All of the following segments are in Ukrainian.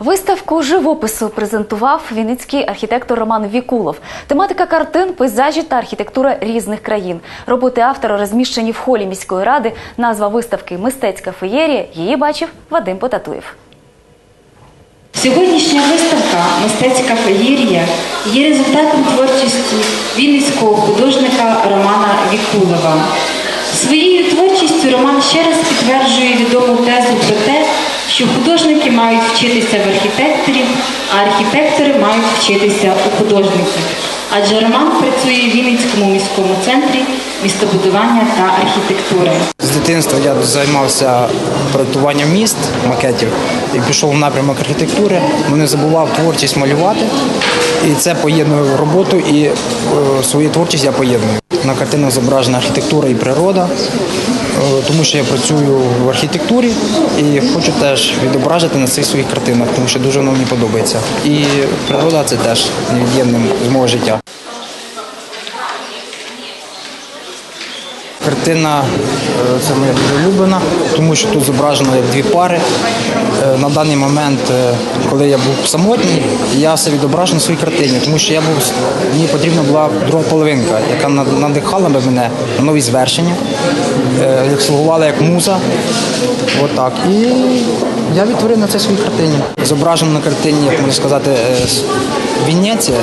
Виставку живопису презентував вінницький архітектор Роман Вікулов. Тематика картин, пейзажі та архітектура різних країн. Роботи автора розміщені в холі міської ради. Назва виставки Мистецька феєрія. Її бачив Вадим Потатуєв. Сьогоднішня виставка Мистецька феєрія є результатом творчості вінницького художника Романа Вікулова. Своєю творчістю Роман ще раз підтверджує відому тезу про те, що художники мають вчитися в архітекторів, а архітектори мають вчитися у художників. Адже Роман працює в Вінницькому міському центрі містобудування та архітектури. З дитинства я займався проєктуванням міст, макетів і пішов в напрямок архітектури. Ну, Не забував творчість малювати. І це поєднує роботу і е, свою творчість я поєдную. На картинах зображена архітектура і природа, е, тому що я працюю в архітектурі і хочу теж відображити на цих своїх картинах, тому що дуже воно мені подобається. І природа це теж невід'ємним з мого життя. Картина е, це моя дуже улюблена, тому що тут зображено як дві пари. Е, На даний момент, е, коли я був самотній, я все відображу на своїй картині, тому що я був мені потрібна була друга половинка, яка надихала би мене на нові звершення, як слугувала як муза. Отак. І я відтворив на це своїй картині. Зображено на картині, як можна сказати, Венеція.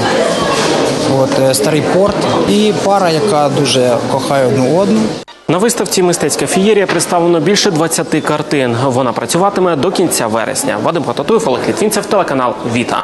От, е, старий порт і пара, яка дуже кохає одну одну. На виставці Мистецька фієрія представлено більше 20 картин. Вона працюватиме до кінця вересня. Вадим Потатуєв, Олег Літвінцев, телеканал Віта.